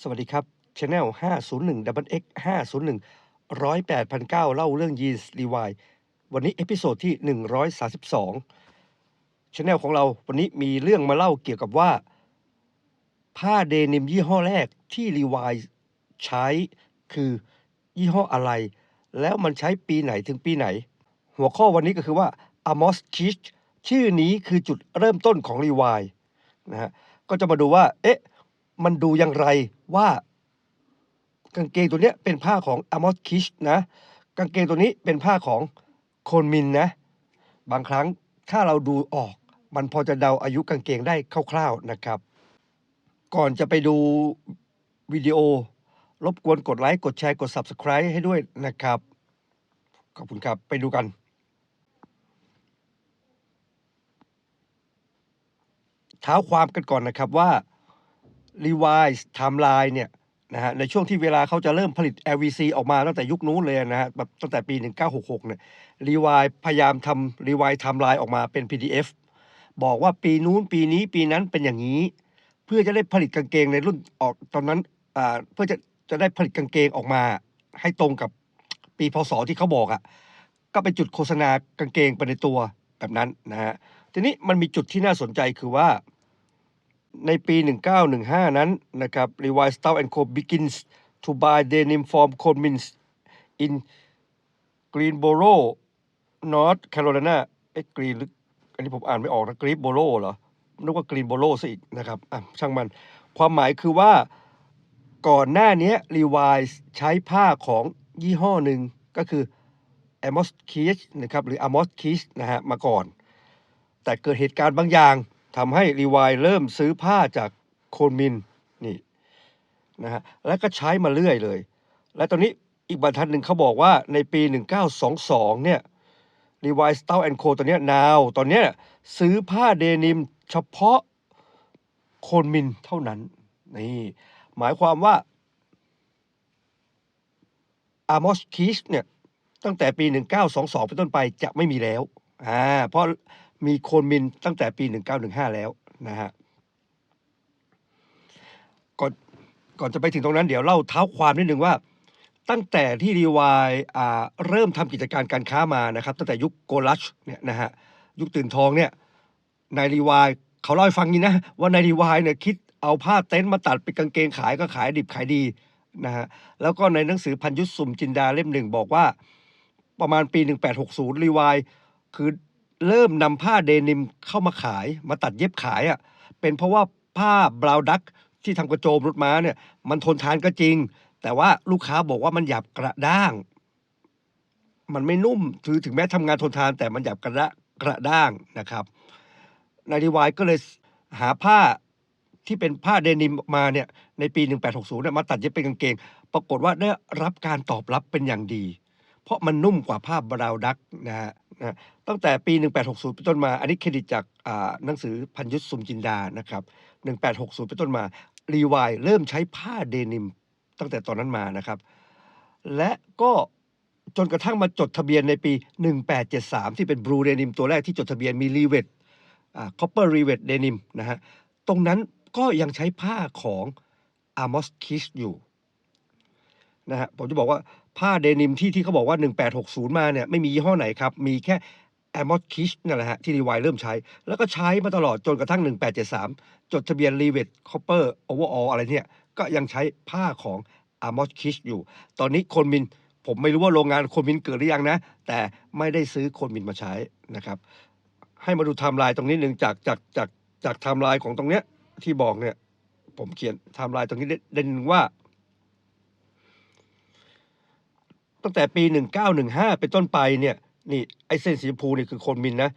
สวัสดีครับ Channel 501 Double X 501 108,900 เล่าเรื่องยีนส์รีวายวันนี้เอพิโซดที่ 132 Channel ของเราวันนี้มีเรื่องมาเล่าเกี่ยวกับว่า ผ้าเดนิมยี่ห้อแรกที่รีวายใช้คือยี่ห้ออะไร แล้วมันใช้ปีไหนถึงปีไหน หัวข้อวันนี้ก็คือว่า Amos Kish ชื่อนี้คือจุดเริ่มต้นของรีวายนะฮะก็จะมาดูว่า เอ๊ะ มันดูอย่างไรว่ากางเกงตัวเนี้ยเป็นผ้าของ Amos Kish นะกางเกงตัวนี้เป็นผ้าของโคนมินนะ บางครั้งถ้าเราดูออก มันพอจะเดาอายุกางเกงได้คร่าวๆนะครับ ก่อนจะไปดูวิดีโอ รบกวนกดไลค์ กดแชร์ กด Subscribe ให้ด้วยนะครับ ขอบคุณครับ ไปดูกัน เท้าความกันก่อนนะครับว่า Revise Timeline เนี่ยนะฮะในช่วงที่เวลาเขาจะเริ่มผลิต LVC ออกมาตั้งแต่ยุคนู้นเลยนะฮะแบบตั้งแต่ปี 1966 เนี่ย Revise พยายามทำ Revise Timeline ออกมาเป็น PDF บอกว่าปีนู้นปีนี้ปีนั้นเป็นอย่างนี้ เพื่อจะได้ผลิตกางเกงในรุ่นออกตอนนั้นอ่าเพื่อจะจะได้ผลิตกางเกงออกมา ให้ตรงกับปีพศที่เขาบอกอะ่ะก็เป็นจุดโฆษณากางเกงไปในตัวแบบนั้นนะฮะทีนี้มันมีจุดที่น่าสนใจคือว่า ในปี 1915 นั้นนะครับ Levi Strauss Co begins to buy denim from Coleman's in Greenboro, North Carolina เอ๊ะกรีนหรืออันนี้ผมอ่านไม่ออกนะกรีนโบโรเหรอนึกว่ากรีนโบโรซะอีกนะครับอะช่างมัน ความหมายคือว่าก่อนหน้านี้ Levi ใช้ผ้าของยี่ห้อหนึ่งก็คือ Amos Kish นะครับหรือ Amos Kish นะฮะมาก่อน แต่เกิดเหตุการณ์บางอย่าง ทำให้รีวายเริ่มซื้อผ้าจากโคนมินนี่นะฮะแล้วก็ใช้มาเรื่อยเลย และตอนนี้อีกบรรทัดหนึ่งเขาบอกว่าในปี 1922 เนี่ยรีวายสตาร์แอนโคตอนเนี้ยนาวตอนเนี้ยซื้อผ้าเดนิมเฉพาะโคนมินเท่านั้นนี่หมายความว่าอามอสคิชเนี่ยตั้งแต่ปี 1922 เป็นต้นไปจะไม่มีแล้วอ่าเพราะ มีโคนมินตั้งแต่ปี 1915 แล้วนะฮะก่อนก่อนจะไปถึงตรงนั้นเดี๋ยวเล่าเท้าความนิดนึงว่า ตั้งแต่ที่รีวายอ่าเริ่มทำกิจการการค้ามานะครับ ตั้งแต่ยุคโกลัชเนี่ยนะฮะยุคตื่นทองเนี่ยนายรีวายเขาเล่าให้ฟังนี้นะว่านายรีวายเนี่ยคิดเอาผ้าเต็นท์มาตัดเป็นกางเกงขายก็ขายดิบขายดีนะฮะแล้วก็ในหนังสือพันยุทธสุ่มจินดาเล่มหนึ่งบอกว่า ประมาณปี 1860รีวายคือ เริ่มนำผ้าเดนิมเข้ามาขายมาตัดเย็บขายอะ่ะเป็นเพราะว่าผ้าบราวดักที่ทำกระโจมรถม้าเนี่ยมันทนทานก็จริง แต่ว่าลูกค้าบอกว่ามันหยาบกระด้าง มันไม่นุ่มถือถึงแม้ทำงานทนทาน แต่มันหยาบกระด้างกระด้างนะครับนายดีวายก็เลยหาผ้าที่เป็นผ้าเดนิมมาเนี่ยในปี 1860เนี่ยมาตัดเย็บเป็นกางเกง ปรากฏว่าได้รับการตอบรับเป็นอย่างดี เพราะมันนุ่มกว่าผ้าบราวดักนะฮะ นะตั้งแต่ปี 1860 เป็นต้นมา อันนี้เครดิตจากหนังสือพันยุทธสุมจินดานะครับ 1860 เป็นต้นมา รีวายเริ่มใช้ผ้าเดนิมตั้งแต่ตอนนั้นมานะครับ และก็จนกระทั่งมาจดทะเบียนในปี 1873 ที่เป็นบลูเดนิมตัวแรกที่จดทะเบียนมีรีเวทคอปเปอร์รีเวทเดนิมนะฮะ ตรงนั้นก็ยังใช้ผ้าของ Amos Kish อยู่นะฮะ ผมจะบอกว่า ผ้าเดนิมที่ที่เขาบอกว่า 1860 มาเนี่ยไม่มียี่ห้อไหนครับ มีแค่ Amos Kish นั่นแหละฮะที่รีวายเริ่มใช้ แล้วก็ใช้มาตลอดจนกระทั่ง 1873 จดทะเบียนรีเวทคอปเปอร์โอเวอร์อออะไรเนี่ย ก็ยังใช้ผ้าของ Amos Kish อยู่ ตอนนี้คนมินผมไม่รู้ว่าโรงงานคนมินเกิดหรือยังนะ แต่ไม่ได้ซื้อคนมินมาใช้นะครับ ให้มาดูไทม์ไลน์ตรงนี้หนึ่งจากจากจากจากไทม์ไลน์ของตรงเนี้ยที่บอกเนี่ย ผมเขียนไทม์ไลน์ตรงนี้เด่นว่า ตั้งแต่ปี 1915 เป็นต้นไปเนี่ยนี่ไอเส้นสีชมพูนี่คือโคนมินนะ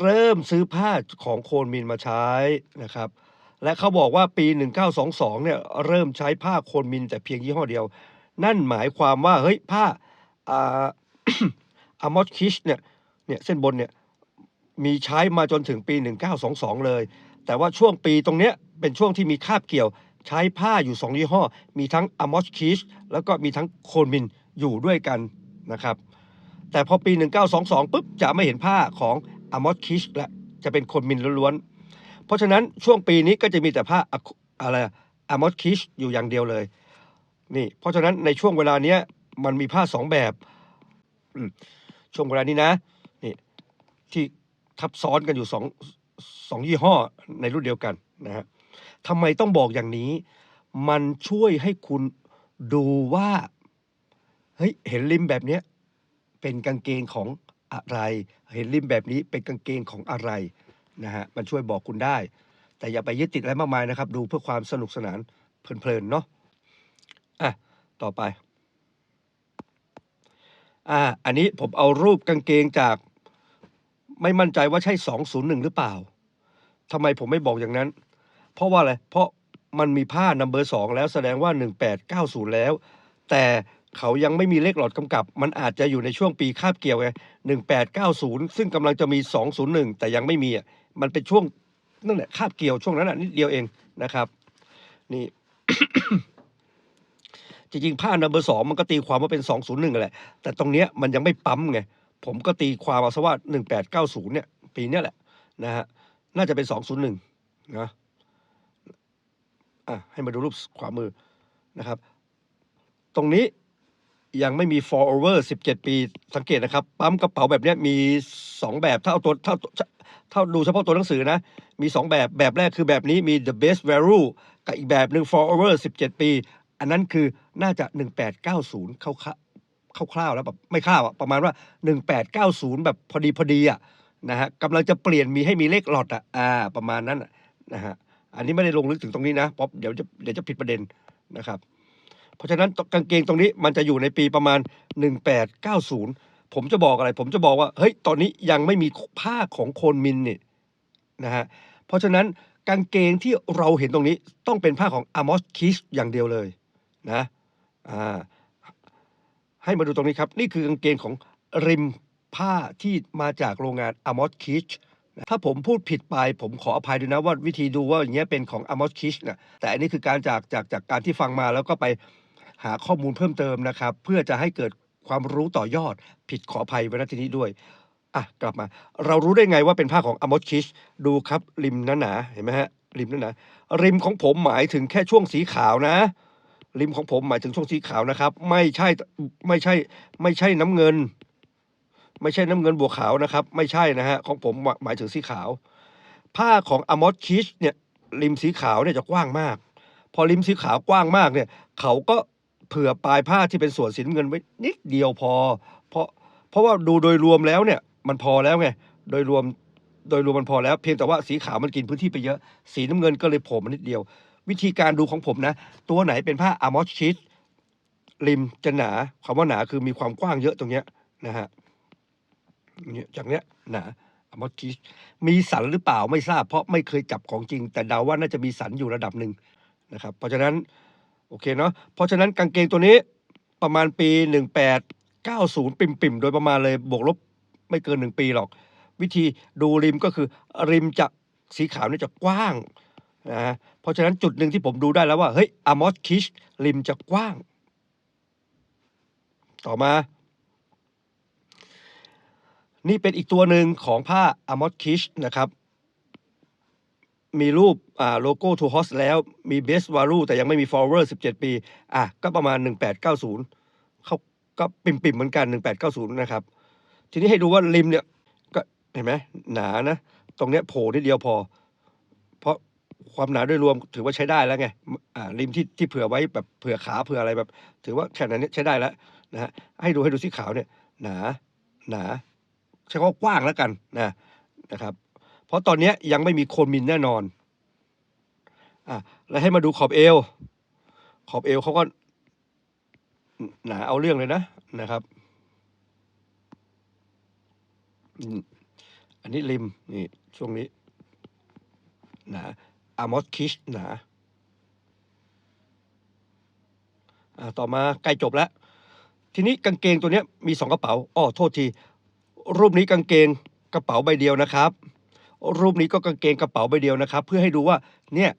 เริ่มซื้อผ้าของโคนมินมาใช้นะครับ และเขาบอกว่าปี 1922 เนี่ยเริ่มใช้ผ้าโคนมินแต่เพียงยี่ห้อเดียว นั่นหมายความว่าเฮ้ยผ้าอาอามอสคิชเนี่ยเนี่ยเส้นบนเนี่ยมีใช้มาจนถึงปี 1922 เลย แต่ว่าช่วงปีตรงเนี้ยเป็นช่วงที่มีคาบเกี่ยว ใช้ผ้าอยู่สองยี่ห้อ มีทั้งอามอสคิชแล้วก็มีทั้งโคนมินอยู่ด้วยกันนะครับ แต่พอปี 1922ปุ๊บจะไม่เห็นผ้าของอามอสคิชและจะเป็นโคนมินล้วนๆ เพราะฉะนั้นช่วงปีนี้ก็จะมีแต่ผ้าอะไรอามอสคิชอยู่อย่างเดียวเลยนี่เพราะฉะนั้นในช่วงเวลาเนี้ยมันมีผ้าสองแบบอืมช่วงเวลานี้นะนี่ที่ทับซ้อนกันอยู่สองสองยี่ห้อในรุ่นเดียวกันนะฮะ ทำไมต้องบอกอย่างนี้ มันช่วยให้คุณดูว่าเฮ้ยเห็นริมแบบเนี้ยเป็นกางเกงของอะไร เห็นริมแบบนี้เป็นกางเกงของอะไรนะฮะมันช่วยบอกคุณได้ แต่อย่าไปยึดติดอะไรมากมายนะครับ ดูเพื่อความสนุกสนานเพลินๆเนาะอะต่อไปอ่าอันนี้ผมเอารูปกางเกงจากไม่มั่นใจว่าใช่ 201 หรือเปล่าทำไมผมไม่บอกอย่างนั้น เพราะว่าอะไร เพราะมันมีผ้านัมเบอร์สองแล้วแสดงว่า 1890 แล้ว แต่เขายังไม่มีเลขหลอดกำกับ มันอาจจะอยู่ในช่วงปีคาบเกี่ยวไง1890 ซึ่งกำลังจะมี 201 แต่ยังไม่มีอะมันเป็นช่วงนั่นแหละคาบเกี่ยวช่วงนั้นอะนิดเดียวเองนะครับนี่จริงๆผ้านัมเบอร์สองมันก็ตีความว่าเป็น 201แหละ แต่ตรงเนี้ยมันยังไม่ปั๊มไง ผมก็ตีความเอาซะว่า 1890 เนี่ย ปีเนี้ยแหละนะฮะ น่าจะเป็น 201นะ อะให้มาดูรูปขวามือนะครับ ตรงนี้ยังไม่มี for over 17 ปี สังเกตนะครับ ปั๊มกระเป๋าแบบเนี้ยมี 2 แบบ ถ้าเอาตัวถ้าถ้าดูเฉพาะตัวหนังสือนะ มี 2 แบบ แบบแรกคือแบบนี้มี the best value กับอีกแบบหนึ่ง for over 17 ปี อันนั้นคือน่าจะ 1890 เข้าคร่าวๆแล้วแบบไม่คร่าวอะประมาณว่า 1890 แบบพอดีพอดีอะนะฮะกำลังจะเปลี่ยนมีให้มีเลขหลอดอะอ่าประมาณนั้นนะฮะ อันนี้ไม่ได้ลงลึกถึงตรงนี้นะเพราะเดี๋ยวจะเดี๋ยวจะผิดประเด็นนะครับ เพราะฉะนั้นกางเกงตรงนี้มันจะอยู่ในปีประมาณ 1890 ผมจะบอกอะไร ผมจะบอกว่าเฮ้ยตอนนี้ยังไม่มีผ้าของโคนมินนี่นะฮะเพราะฉะนั้นกางเกงที่เราเห็นตรงนี้ต้องเป็นผ้าของอ m มอสคิชอย่างเดียวเลยนะอ่าให้มาดูตรงนี้ครับ นี่คือกางเกงของริมผ้าที่มาจากโรงงานอ m มอสคิช ถ้าผมพูดผิดไปผมขออภัยด้วยนะว่าวิธีดูว่าอย่างเงี้ยเป็นของอ m มอสคิชนะแต่อันนี้คือการจากจากจากการที่ฟังมาแล้วก็ไปหาข้อมูลเพิ่มเติมนะครับ เพื่อจะให้เกิดความรู้ต่อยอด ผิดขออภัยไว้ณที่นี้ด้วยอะกลับมา เรารู้ได้ไงว่าเป็นผ้าของอ m มอสคิชดูครับ ริมหนาๆเห็นไหมฮะริมหนาๆริมของผมหมายถึงแค่ช่วงสีขาวนะ ริมของผมหมายถึงช่วงสีขาวนะครับ ไม่ใช่ไม่ใช่ไม่ใช่น้ำเงิน ไม่ใช่น้ำเงินบวกขาวนะครับ ไม่ใช่นะฮะของผมหมายถึงสีขาว ผ้าของอมอสคิชเนี่ยริมสีขาวเนี่ยจะกว้างมาก พอริมสีขาวกว้างมากเนี่ยเขาก็เผื่อปลายผ้าที่เป็นส่วนสีน้ำเงินไว้นิดเดียวพอ เพราะเพราะว่าดูโดยรวมแล้วเนี่ยมันพอแล้วไงโดยรวมโดยรวมมันพอแล้ว เพียงแต่ว่าสีขาวมันกินพื้นที่ไปเยอะ สีน้ำเงินก็เลยโผล่มานิดเดียว วิธีการดูของผมนะ ตัวไหนเป็นผ้าอ m มอสคิชริมจะหนาคำว่าหนาคือมีความกว้างเยอะตรงเนี้ยนะฮะ เนี่ยจากเนี้ยนาอ m มอสคิชมีสันหรือเปล่าไม่ทราบเพราะไม่เคยจับของจริง แต่เดาว่าน่าจะมีสันอยู่ระดับหนึ่งนะครับ เพราะฉะนั้นโอเคเนาะเพราะฉะนั้นกางเกงตัวนี้ประมาณปี 1890 ปิ่มปิ่มๆโดยประมาณเลยบวกลบไม่เกินหนึ่งปีหรอก วิธีดูริมก็คือริมจะสีขาวนี่จะกว้างนะเพราะฉะนั้นจุดหนึ่งที่ผมดูได้แล้วว่าเฮ้ยอ m มอสคิชริมจะกว้าง ต่อมา นี่เป็นอีกตัวหนึ่งของผ้าอ m มอสคิชนะครับ มีรูปโลโก้ทูฮอสแล้วมีเบสวารูแต่ยังไม่มี forward 17 ปี อะ ก็ประมาณ 1890เขาก็ปิ่มปิ่มๆเหมือนกัน 1890 นะครับ ทีนี้ให้ดูว่าริมเนี่ย ก็เห็นไหมหนานะ ตรงเนี้ยโผล่นิดเดียวพอ เพราะความหนาโดยรวมถือว่าใช้ได้แล้วไง อ่าริมที่ที่เผื่อไว้แบบเผื่อขาเผื่ออะไรแบบ ถือว่าแค่นั้นเนี่ยใช้ได้แล้วนะฮะให้ดูให้ดูสีขาวเนี่ย หนาหนา ใช้คำว่ากว้างแล้วกันนะนะครับ เพราะตอนนี้ยังไม่มีโคนมินแน่นอนอะแล้วให้มาดูขอบเอว ขอบเอวเขาก็หนาเอาเรื่องเลยนะนะครับ อันนี้ริมนี่ช่วงนี้หนาอามอสคิชหนาอ่าต่อมาใกล้จบแล้ว ทีนี้กางเกงตัวนี้มีสองกระเป๋า อ้อ โทษที รูปนี้กางเกงกระเป๋าใบเดียวนะครับ รูปนี้ก็กางเกงกระเป๋าใบเดียวนะครับ เพื่อให้ดูว่าเนี่ย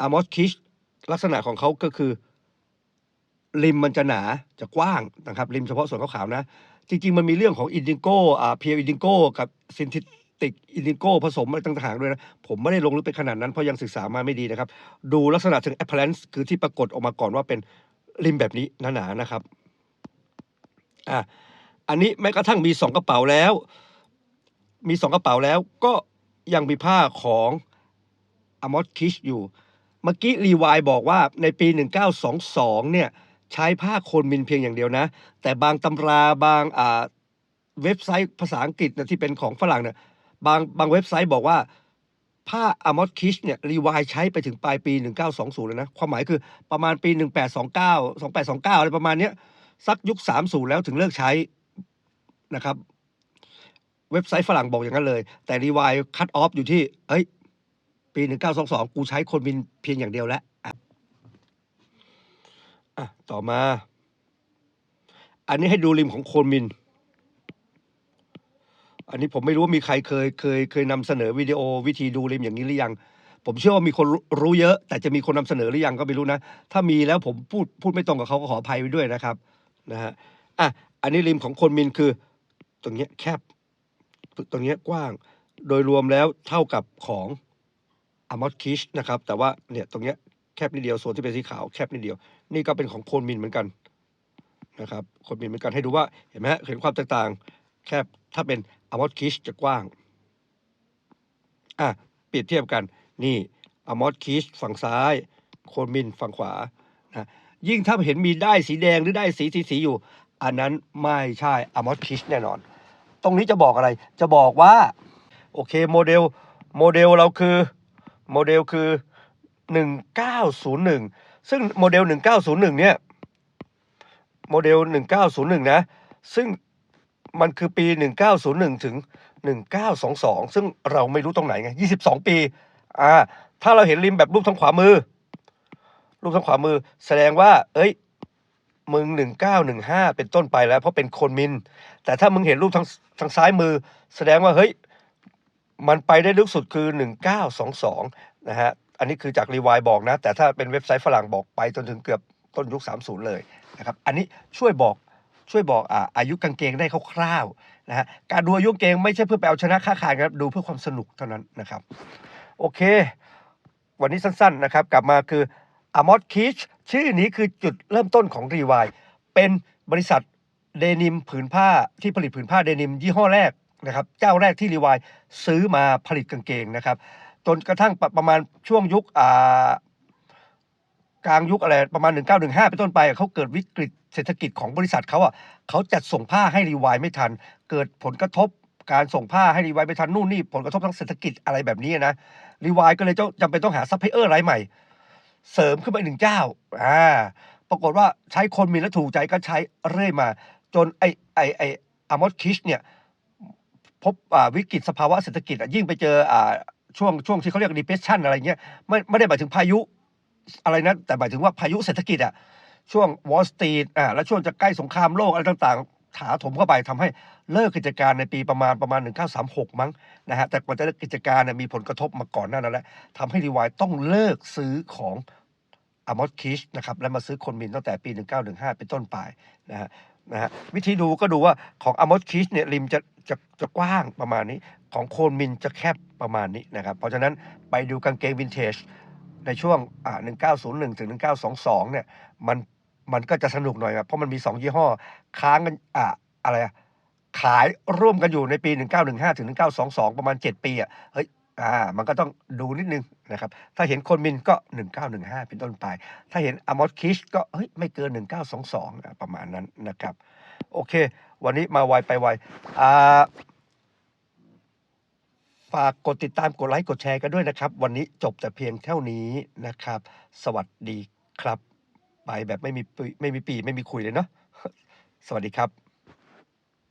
อามอสคิชลักษณะของเขาก็คือ ริมมันจะหนาจะกว้างนะครับ ริมเฉพาะส่วนขาวๆนะ จริง ๆ มันมีเรื่องของอินดิโก้อ่าเพียวอินดิโก้กับซินติกอินดิโก้ผสมอะไรต่างหากด้วยนะ ผมไม่ได้ลงลึกไปขนาดนั้นเพราะยังศึกษามาไม่ดีนะครับ ดูลักษณะถึง appearance คือที่ปรากฏออกมาก่อนว่าเป็นริมแบบนี้หนาๆนะครับอะ อันนี้แม้กระทั่งมีสองกระเป๋าแล้ว มีสองกระเป๋าแล้วก็ยังมีผ้าของอมอสคิชอยู่ เมื่อกี้รีวายบอกว่าในปี 1922 เนี่ยใช้ผ้าโคนมินเพียงอย่างเดียวนะ แต่บางตำราบางอ่าเว็บไซต์ภาษาอังกฤษนะที่เป็นของฝรั่งเนี่ยบางบางเว็บไซต์บอกว่าผ้าอามอสคิชเนี่ยรีวายใช้ไปถึงปลายปี 1920 เลยนะ ความหมายคือประมาณปี 1829 2829 อะไรประมาณเนี้ยสักยุค 30 แล้วถึงเลิกใช้ นะครับ เว็บไซต์ฝรั่งบอกอย่างนั้นเลย แต่รีวายคัตออฟอยู่ที่เอ้ย ปี 1922 กูใช้คนบินเพียงอย่างเดียวแล้วอะต่อมา อันนี้ให้ดูริมของโคนมิน อันนี้ผมไม่รู้ว่ามีใครเคยเคยเคยนำเสนอวิดีโอวิธีดูริมอย่างนี้หรือยัง ผมเชื่อว่ามีคนรู้รู้เยอะ แต่จะมีคนนำเสนอหรือยังก็ไม่รู้นะ ถ้ามีแล้วผมพูดพูดไม่ตรงกับเขาก็ขออภัยไว้ด้วยนะครับนะฮะอะอันนี้ริมของโคนมินคือ ตรงเนี้ยแคบ ตรงเนี้ยกว้าง โดยรวมแล้วเท่ากับของอามอสคิชนะครับ แต่ว่าเนี่ยตรงเนี้ยแคบนิดเดียวส่วนที่เป็นสีขาวแคบนิดเดียว นี่ก็เป็นของโคนมินเหมือนกันนะครับโคนมินเหมือนกันให้ดูว่าเห็นไหมเห็นความแตกต่าง แคบถ้าเป็นอามอสคิชจะกว้างอะเปรียบเทียบกันนี่อามอสคิชฝั่งซ้าย โคนมินฝั่งขวานะยิ่งถ้าเห็นมีได้สีแดงหรือได้สีสีสีอยู่ อันนั้นไม่ใช่อามอสคิชแน่นอน ตรงนี้จะบอกอะไร จะบอกว่า โอเคโมเดลโมเดลเราคือโมเดลคือ 1901 ซึ่งโมเดล 1901 เนี่ยโมเดล 1901 นะ ซึ่งมันคือปี 1901 ถึง 1922 ซึ่งเราไม่รู้ตรงไหนไง 22 ปีอ่าถ้าเราเห็นริมแบบรูปทางขวามือ รูปทางขวามือแสดงว่า เอ้ย มึง 1915 เป็นต้นไปแล้ว เพราะเป็นคนมิน แต่ถ้ามึงเห็นรูปทางทางซ้ายมือ แสดงว่าเฮ้ยมันไปได้ลึกสุดคือ 1922 นะฮะ อันนี้คือจากรีวายบอกนะ แต่ถ้าเป็นเว็บไซต์ฝรั่งบอกไปจนถึงเกือบต้นยุค 30 เลยนะครับ อันนี้ช่วยบอกช่วยบอกอ่าอายุกางเกงได้คร่าวๆนะฮะ การดูอายุกางเกงไม่ใช่เพื่อไปเอาชนะค่าขายนะครับ ดูเพื่อความสนุกเท่านั้นนะครับ โอเค วันนี้สั้นๆนะครับ กลับมาคือ อมอสคิชชื่อนี้คือจุดเริ่มต้นของรีวายเป็นบริษัทเดนิมผืนผ้าที่ผลิตผืนผ้าเดนิมยี่ห้อแรกนะครับเจ้าแรกที่รีวายซื้อมาผลิตกางเกงนะครับจนกระทั่งประประมาณช่วงยุคอ่ากลางยุคอะไรประมาณ 1915เป็นต้นไปเขาเกิดวิกฤตเศรษฐกิจของบริษัทเขาอะเขาจัดส่งผ้าให้รีวายไม่ทัน เกิดผลกระทบการส่งผ้าให้รีวายไม่ทันนู่นนี่ผลกระทบทางเศรษฐกิจอะไรแบบนี้นะรีวายก็เลยจำเป็นต้องหาซัพพลายเออร์รายใหม่ เสริมขึ้นมาหนึ่งเจ้าอ่าปรากฏว่าใช้คนมีและถูกใจก็ใช้เรื่อยมา จนไอไอไออามอสคิชเนี่ยพบวิกฤตสภาวะเศรษฐกิจยิ่งไปเจออ่าช่วงช่วงที่เขาเรียก depression อะไรเงี้ยไม่ไม่ได้หมายถึงพายุอะไรนะแต่หมายถึงว่าพายุเศรษฐกิจอะช่วง Wall Street อ่าแล้วช่วงจะใกล้สงครามโลกอะไรต่าง ถาถมเข้าไปทำให้เลิกกิจการในปีประมาณประมาณ 1936 มั้งนะฮะแต่กว่าจะเลิกกิจการเนี่ยมีผลกระทบมาก่อนหน้านั้นแหละทำให้รีวายต้องเลิกซื้อของอามอสคิชนะครับและมาซื้อคนมินตั้งแต่ปี 1915 เป็นต้นไปนะฮะนะฮะวิธีดูก็ดูว่าของอามอสคิชเนี่ยริมจะจะจะกว้างประมาณนี้ ของโคนมินจะแคบประมาณนี้นะครับ เพราะฉะนั้นไปดูกางเกงวินเทจในช่วงอ่า1901 ถึง 1922 เนี่ยมัน มันก็จะสนุกหน่อยครับเพราะมันมี 2 ยี่ห้อ ค้างกันอ่าอะไรอะขายร่วมกันอยู่ในปี 1915 ถึง 1922 ประมาณ 7 ปีอะเฮ้ยอ่ามันก็ต้องดูนิดนึงนะครับ ถ้าเห็นคนมินก็ 1915 เป็นต้นไป ถ้าเห็นอามอสคิชก็เฮ้ยไม่เกิน 1922อะประมาณนั้นนะครับ โอเค วันนี้มาไวไปไวอ่าฝากกดติดตามกดไลค์กดแชร์กันด้วยนะครับ วันนี้จบแต่เพียงเท่านี้นะครับ สวัสดีครับ ไปแบบไม่มีปีไม่มีปีไม่มีคุยเลยเนาะสวัสดีครับ